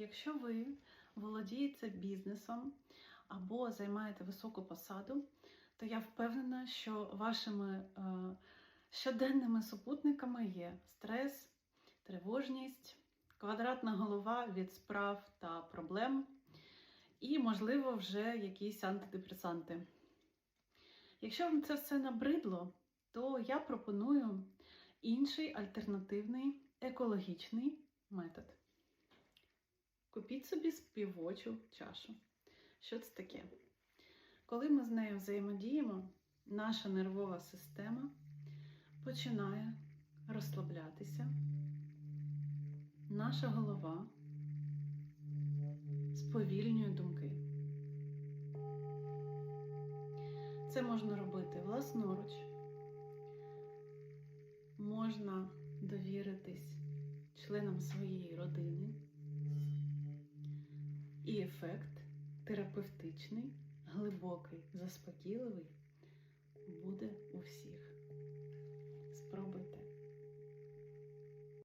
Якщо ви володієте бізнесом або займаєте високу посаду, то я впевнена, що вашими е, щоденними супутниками є стрес, тривожність, квадратна голова від справ та проблем, і, можливо, вже якісь антидепресанти. Якщо вам це все набридло, то я пропоную інший альтернативний екологічний метод. Купіть собі співочу чашу. Що це таке? Коли ми з нею взаємодіємо, наша нервова система починає розслаблятися, наша голова сповільнює думки. Це можна робити власноруч, можна довіритись членам своєї родини. І ефект терапевтичний, глибокий, заспокійливий буде.